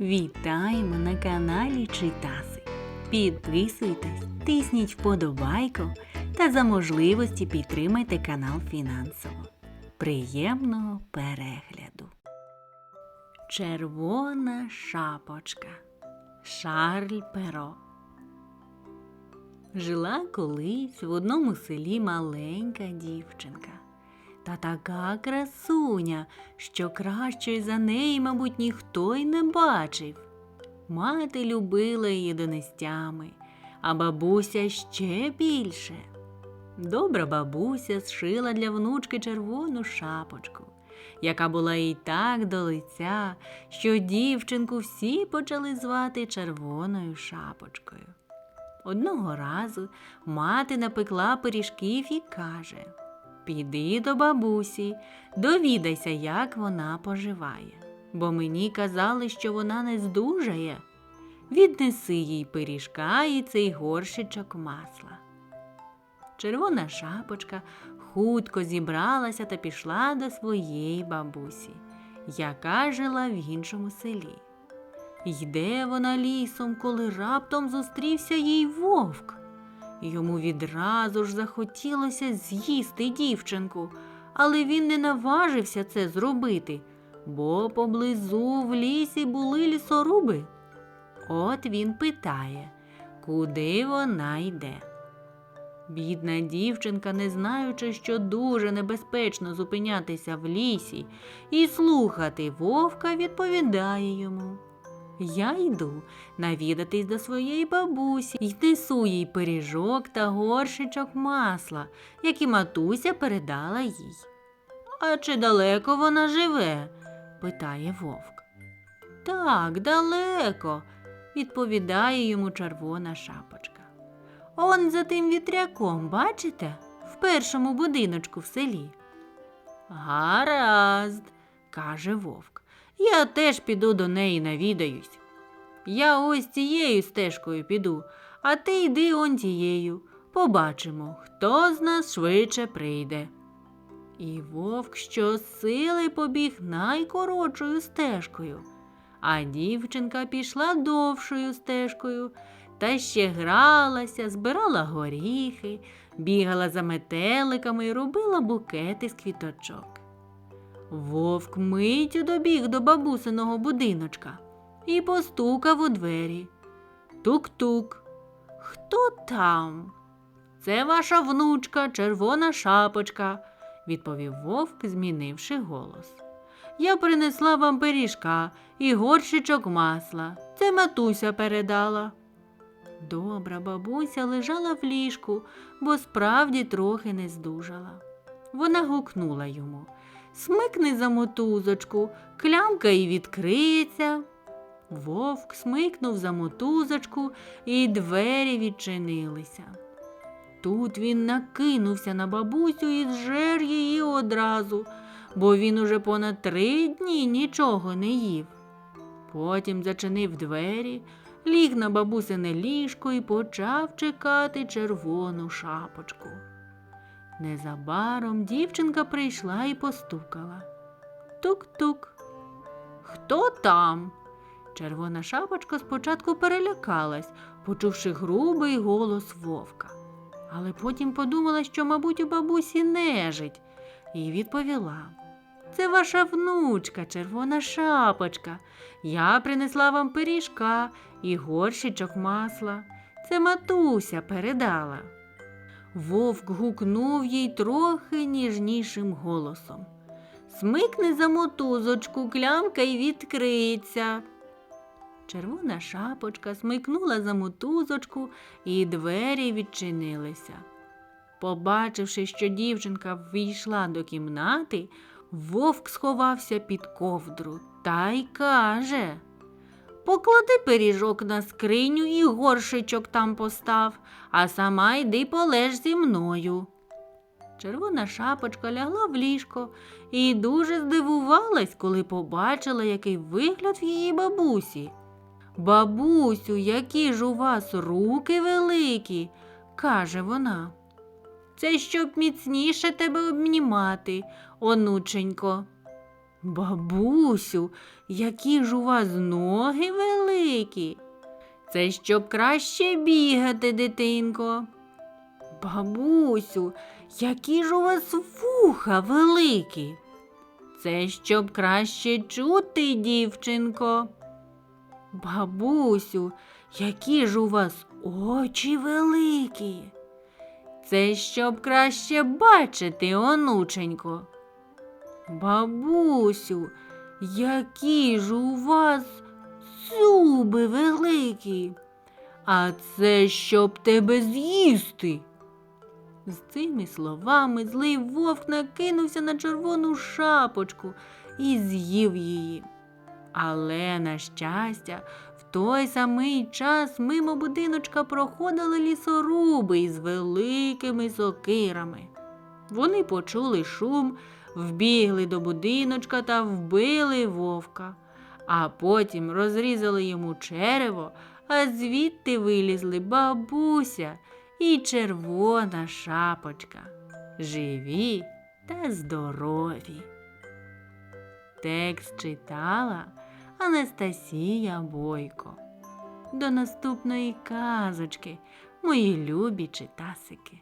Вітаємо на каналі Читаси. Підписуйтесь, тисніть вподобайку та за можливості підтримайте канал фінансово. Приємного перегляду. Червона шапочка. Шарль Перо. Жила колись в одному селі маленька дівчинка. Та така красуня, що кращої за неї, мабуть, ніхто й не бачив. Мати любила її донестями, а бабуся ще більше. Добра бабуся зшила для внучки червону шапочку, яка була їй так до лиця, що дівчинку всі почали звати червоною шапочкою. Одного разу мати напекла пиріжків і каже Піди до бабусі, довідайся, як вона поживає, бо мені казали, що вона не здужає. Віднеси їй пиріжка і цей горщичок масла. Червона шапочка хутко зібралася та пішла до своєї бабусі, яка жила в іншому селі. Йде вона лісом, коли раптом зустрівся їй вовк. Йому відразу ж захотілося з'їсти дівчинку, але він не наважився це зробити, бо поблизу в лісі були лісоруби. От він питає, куди вона йде. Бідна дівчинка, не знаючи, що дуже небезпечно зупинятися в лісі і слухати вовка, відповідає йому. Я йду навідатись до своєї бабусі й несу їй пиріжок та горшичок масла, які матуся передала їй. А чи далеко вона живе? питає вовк. Так, далеко, відповідає йому червона шапочка. Он за тим вітряком, бачите, в першому будиночку в селі. Гаразд, каже вовк. Я теж піду до неї навідаюсь. Я ось цією стежкою піду, а ти йди он тією. Побачимо, хто з нас швидше прийде. І вовк щосили побіг найкоротшою стежкою, а дівчинка пішла довшою стежкою та ще гралася, збирала горіхи, бігала за метеликами і робила букети з квіточок. Вовк миттю добіг до бабусиного будиночка і постукав у двері. Тук-тук. Хто там? Це ваша внучка, червона шапочка, відповів вовк, змінивши голос. Я принесла вам пиріжка і горщичок масла. Це матуся передала. Добра бабуся лежала в ліжку, бо справді трохи не здужала. Вона гукнула йому Смикни за мотузочку, клямка й відкриється. Вовк смикнув за мотузочку, і двері відчинилися. Тут він накинувся на бабусю і зжер її одразу, бо він уже понад три дні нічого не їв. Потім зачинив двері, ліг на бабусине ліжко і почав чекати червону шапочку. Незабаром дівчинка прийшла і постукала. Тук-тук. Хто там? Червона шапочка спочатку перелякалась, почувши грубий голос вовка. Але потім подумала, що, мабуть, у бабусі нежить, і відповіла. Це ваша внучка, червона шапочка. Я принесла вам пиріжка і горщичок масла. Це матуся передала. Вовк гукнув їй трохи ніжнішим голосом. Смикни за мотузочку, клямка й відкриється. Червона шапочка смикнула за мотузочку, і двері відчинилися. Побачивши, що дівчинка ввійшла до кімнати, вовк сховався під ковдру та й каже Поклади пиріжок на скриню і горшичок там постав, а сама йди полеж зі мною. Червона шапочка лягла в ліжко і дуже здивувалась, коли побачила, який вигляд в її бабусі. Бабусю, які ж у вас руки великі, каже вона. Це щоб міцніше тебе обнімати, онученько. Бабусю, які ж у вас ноги великі. Це щоб краще бігати, дитинко. Бабусю, які ж у вас вуха великі. Це щоб краще чути, дівчинко. Бабусю, які ж у вас очі великі. Це щоб краще бачити, онученько. Бабусю, які ж у вас зуби великі. А це щоб тебе з'їсти. З цими словами злий вовк накинувся на червону шапочку і з'їв її. Але, на щастя, в той самий час мимо будиночка проходили лісоруби із великими сокирами. Вони почули шум, вбігли до будиночка та вбили вовка, а потім розрізали йому черево, а звідти вилізли бабуся і червона шапочка. Живі та здорові. Текст читала Анастасія Бойко. До наступної казочки, мої любі читасики.